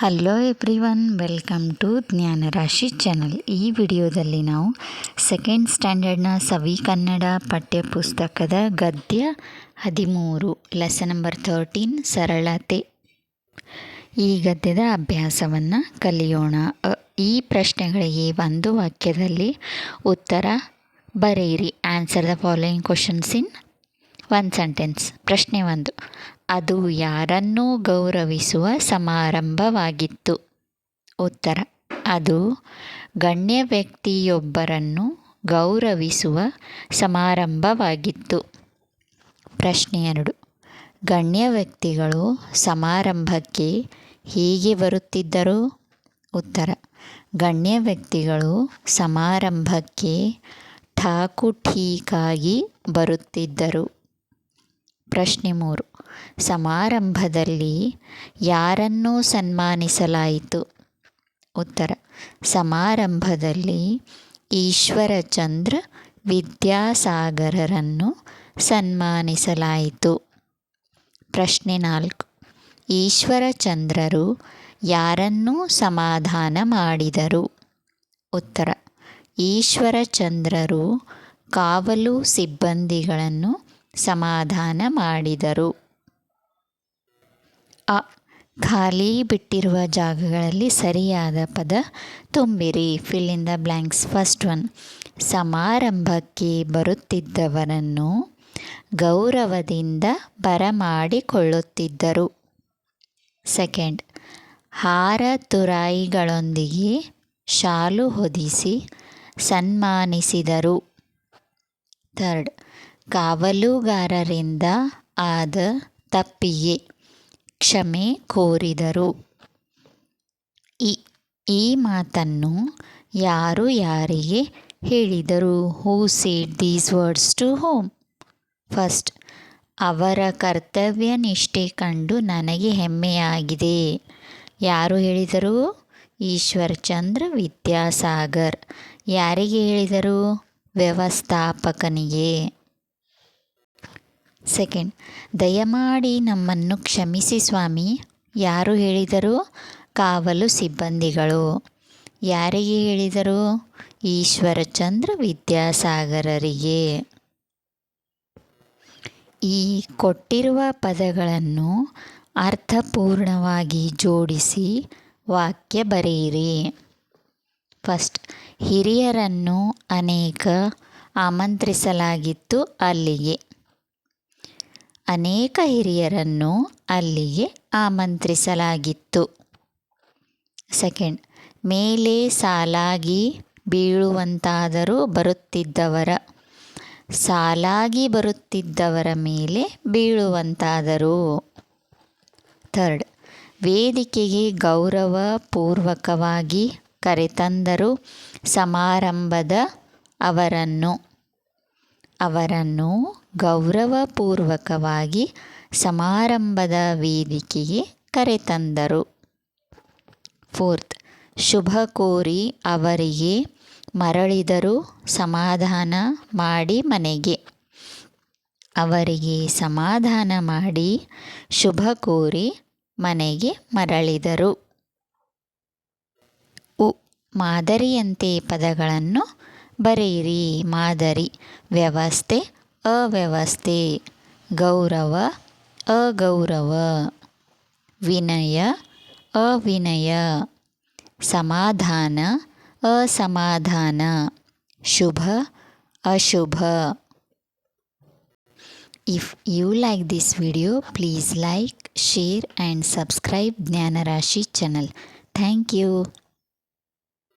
Hello everyone welcome to Jnanarashi channel ಈ ವಿಡಿಯೋದಲ್ಲಿ ನಾವು ಸೆಕೆಂಡ್ ಸ್ಟ್ಯಾಂಡರ್ಡ್ನ ಸವಿ ಕನ್ನಡ ಪಠ್ಯಪುಸ್ತಕದ ಗದ್ಯ ಹದಿಮೂರು ಲೆಸನ್ ನಂಬರ್ ಥರ್ಟೀನ್ ಸರಳತೆ. ಈ ಗದ್ಯದ ಅಭ್ಯಾಸವನ್ನು ಕಲಿಯೋಣ. ಈ ಪ್ರಶ್ನೆಗಳಿಗೆ ಒಂದು ವಾಕ್ಯದಲ್ಲಿ ಉತ್ತರ ಬರೆಯಿರಿ. Answer the following questions in one sentence ಪ್ರಶ್ನೆ ಒಂದು. ಅದು ಯಾರನ್ನೂ ಗೌರವಿಸುವ ಸಮಾರಂಭವಾಗಿತ್ತು. ಉತ್ತರ. ಅದು ಗಣ್ಯ ವ್ಯಕ್ತಿಯೊಬ್ಬರನ್ನು ಗೌರವಿಸುವ ಸಮಾರಂಭವಾಗಿತ್ತು. ಪ್ರಶ್ನೆ ಎರಡು. ಗಣ್ಯ ವ್ಯಕ್ತಿಗಳು ಸಮಾರಂಭಕ್ಕೆ ಹೇಗೆ ಬರುತ್ತಿದ್ದರು? ಉತ್ತರ. ಗಣ್ಯ ವ್ಯಕ್ತಿಗಳು ಸಮಾರಂಭಕ್ಕೆ ಠಾಕುಠೀಕಾಗಿ ಬರುತ್ತಿದ್ದರು. ಪ್ರಶ್ನೆ ಮೂರು. ಸಮಾರಂಭದಲ್ಲಿ ಯಾರನ್ನು ಸನ್ಮಾನಿಸಲಾಯಿತು? ಉತ್ತರ. ಸಮಾರಂಭದಲ್ಲಿ ಈಶ್ವರಚಂದ್ರ ವಿದ್ಯಾಸಾಗರರನ್ನು ಸನ್ಮಾನಿಸಲಾಯಿತು. ಪ್ರಶ್ನೆ ನಾಲ್ಕು. ಈಶ್ವರಚಂದ್ರರು ಯಾರನ್ನು ಸಮಾಧಾನ ಮಾಡಿದರು? ಉತ್ತರ. ಈಶ್ವರಚಂದ್ರರು ಕಾವಲು ಸಿಬ್ಬಂದಿಗಳನ್ನು ಸಮಾಧಾನ ಮಾಡಿದರು. ಅ, ಖಾಲಿ ಬಿಟ್ಟಿರುವ ಜಾಗಗಳಲ್ಲಿ ಸರಿಯಾದ ಪದ ತುಂಬಿರಿ. Fill in the blanks first one ಸಮಾರಂಭಕ್ಕೆ ಬರುತ್ತಿದ್ದವರನ್ನು ಗೌರವದಿಂದ ಬರಮಾಡಿಕೊಳ್ಳುತ್ತಿದ್ದರು. ಸೆಕೆಂಡ್ ಹಾರ ತುರಾಯಿಗಳೊಂದಿಗೆ ಶಾಲು ಹೊದಿಸಿ ಸನ್ಮಾನಿಸಿದರು. ಥರ್ಡ್, ಕಾವಲುಗಾರರಿಂದ ಆದ ತಪ್ಪಿಗೆ ಕ್ಷಮೆ ಕೋರಿದರು. ಈ ಈ ಮಾತನ್ನು ಯಾರು ಯಾರಿಗೆ ಹೇಳಿದರು? Who said these words to whom first ಅವರ ಕರ್ತವ್ಯ ನಿಷ್ಠೆ ಕಂಡು ನನಗೆ ಹೆಮ್ಮೆಯಾಗಿದೆ. ಯಾರು ಹೇಳಿದರು? ಈಶ್ವರ್ಚಂದ್ರ ವಿದ್ಯಾಸಾಗರ್. ಯಾರಿಗೆ ಹೇಳಿದರು? ವ್ಯವಸ್ಥಾಪಕನಿಗೆ ಸೆಕೆಂಡ್ ದಯಮಾಡಿ ನಮ್ಮನ್ನು ಕ್ಷಮಿಸಿ ಸ್ವಾಮಿ. ಯಾರು ಹೇಳಿದರು? ಕಾವಲು ಸಿಬ್ಬಂದಿಗಳು. ಯಾರಿಗೆ ಹೇಳಿದರು? ಈಶ್ವರಚಂದ್ರ ವಿದ್ಯಾಸಾಗರರಿಗೆ. ಈ ಕೊಟ್ಟಿರುವ ಪದಗಳನ್ನು ಅರ್ಥಪೂರ್ಣವಾಗಿ ಜೋಡಿಸಿ ವಾಕ್ಯ ಬರೆಯಿರಿ. ಫಸ್ಟ್ ಹಿರಿಯರನ್ನು ಅನೇಕ ಆಮಂತ್ರಿಸಲಾಗಿತ್ತು ಅಲ್ಲಿಗೆ ಅನೇಕ ಹಿರಿಯರನ್ನು ಅಲ್ಲಿಗೆ ಆಮಂತ್ರಿಸಲಾಗಿತ್ತು. ಸೆಕೆಂಡ್, ಮೇಲೆ ಸಾಲಾಗಿ ಬೀಳುವಂತಾದರೂ ಬರುತ್ತಿದ್ದವರ, ಸಾಲಾಗಿ ಬರುತ್ತಿದ್ದವರ ಮೇಲೆ ಬೀಳುವಂತಾದರೂ. ಥರ್ಡ್, ವೇದಿಕೆಗೆ ಗೌರವಪೂರ್ವಕವಾಗಿ ಕರೆತಂದರು ಸಮಾರಂಭದ ಅವರನ್ನು. ಅವರನ್ನು ಗೌರವಪೂರ್ವಕವಾಗಿ ಸಮಾರಂಭದ ವೇದಿಕೆಗೆ ಕರೆತಂದರು. ಫೋರ್ತ್, ಶುಭ ಕೋರಿ ಅವರಿಗೆ ಮರಳಿದರು, ಸಮಾಧಾನ ಮಾಡಿ ಮನೆಗೆ. ಅವರಿಗೆ ಸಮಾಧಾನ ಮಾಡಿ ಶುಭ ಕೋರಿ ಮನೆಗೆ ಮರಳಿದರು. ಮಾದರಿಯಂತೆ ಪದಗಳನ್ನು ಬರೆಯಿರಿ. ಮಾದರಿ, ವ್ಯವಸ್ಥೆ, ಅವ್ಯವಸ್ಥೆ, ಗೌರವ, ಅಗೌರವ. ವಿನಯ, ಅವಿನಯ. ಸಮಾಧಾನ, ಅಸಮಾಧಾನ. ಶುಭ, ಅಶುಭ. If you like this video please like share and subscribe Jnanarashi channel thank you